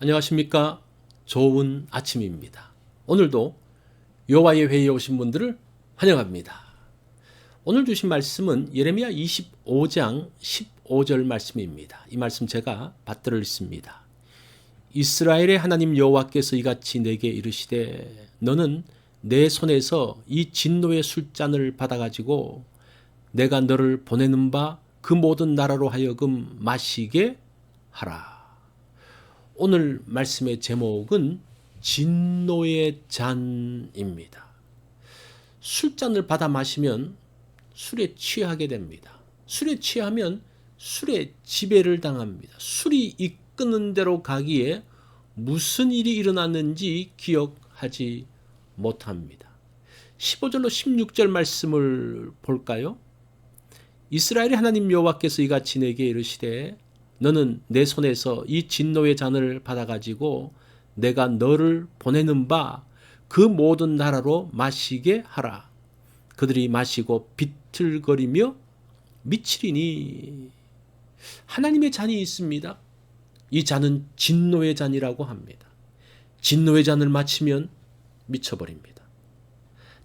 안녕하십니까? 좋은 아침입니다. 오늘도 여호와의 회의에 오신 분들을 환영합니다. 오늘 주신 말씀은 예레미야 25장 15절 말씀입니다. 이 말씀 제가 받들어 읽습니다. 이스라엘의 하나님 여호와께서 이같이 내게 이르시되 너는 내 손에서 이 진노의 술잔을 받아 가지고 내가 너를 보내는 바 그 모든 나라로 하여금 마시게 하라. 오늘 말씀의 제목은 진노의 잔입니다. 술잔을 받아 마시면 술에 취하게 됩니다. 술에 취하면 술에 지배를 당합니다. 술이 이끄는 대로 가기에 무슨 일이 일어났는지 기억하지 못합니다. 15절로 16절 말씀을 볼까요? 이스라엘의 하나님 여호와께서 이같이 내게 이르시되 너는 내 손에서 이 진노의 잔을 받아 가지고 내가 너를 보내는 바 그 모든 나라로 마시게 하라. 그들이 마시고 비틀거리며 미치리니 하나님의 잔이 있습니다. 이 잔은 진노의 잔이라고 합니다. 진노의 잔을 마치면 미쳐버립니다.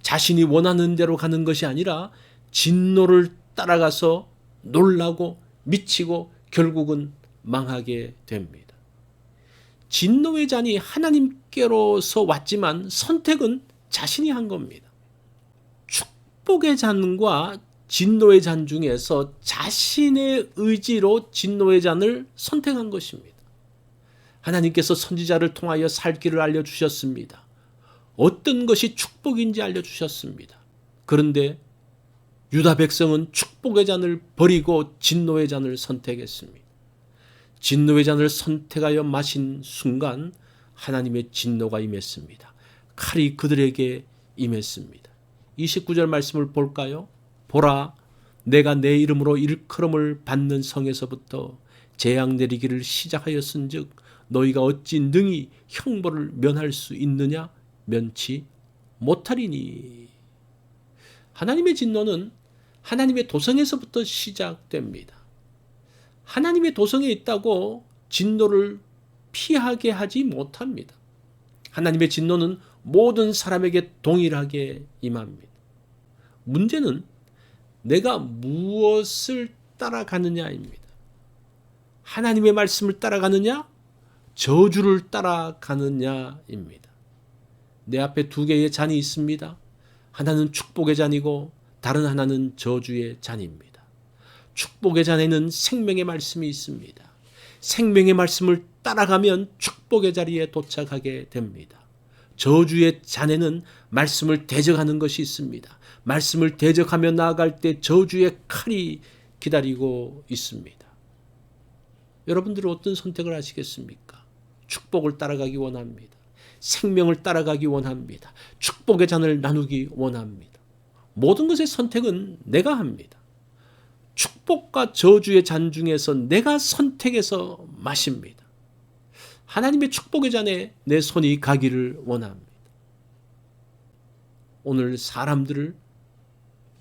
자신이 원하는 대로 가는 것이 아니라 진노를 따라가서 놀라고 미치고 결국은 망하게 됩니다. 진노의 잔이 하나님께로서 왔지만 선택은 자신이 한 겁니다. 축복의 잔과 진노의 잔 중에서 자신의 의지로 진노의 잔을 선택한 것입니다. 하나님께서 선지자를 통하여 살 길을 알려주셨습니다. 어떤 것이 축복인지 알려주셨습니다. 그런데 유다 백성은 축복의 잔을 버리고 진노의 잔을 선택했습니다. 진노의 잔을 선택하여 마신 순간 하나님의 진노가 임했습니다. 칼이 그들에게 임했습니다. 29절 말씀을 볼까요? 보라, 내가 내 이름으로 일컬음을 받는 성에서부터 재앙 내리기를 시작하였은 즉 너희가 어찌 능히 형벌을 면할 수 있느냐? 면치 못하리니. 하나님의 진노는 하나님의 도성에서부터 시작됩니다. 하나님의 도성에 있다고 진노를 피하게 하지 못합니다. 하나님의 진노는 모든 사람에게 동일하게 임합니다. 문제는 내가 무엇을 따라가느냐입니다. 하나님의 말씀을 따라가느냐, 저주를 따라가느냐입니다. 내 앞에 두 개의 잔이 있습니다. 하나는 축복의 잔이고 다른 하나는 저주의 잔입니다. 축복의 잔에는 생명의 말씀이 있습니다. 생명의 말씀을 따라가면 축복의 자리에 도착하게 됩니다. 저주의 잔에는 말씀을 대적하는 것이 있습니다. 말씀을 대적하며 나아갈 때 저주의 칼이 기다리고 있습니다. 여러분들은 어떤 선택을 하시겠습니까? 축복을 따라가기 원합니다. 생명을 따라가기 원합니다. 축복의 잔을 나누기 원합니다. 모든 것의 선택은 내가 합니다. 축복과 저주의 잔 중에서 내가 선택해서 마십니다. 하나님의 축복의 잔에 내 손이 가기를 원합니다. 오늘 사람들을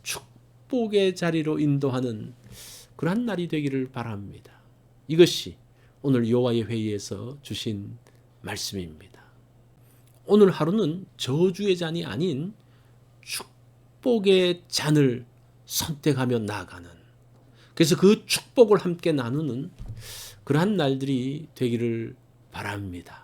축복의 자리로 인도하는 그러한 날이 되기를 바랍니다. 이것이 오늘 여호와의 회의에서 주신 말씀입니다. 오늘 하루는 저주의 잔이 아닌 축복의 잔을 선택하며 나아가는 그래서 그 축복을 함께 나누는 그러한 날들이 되기를 바랍니다.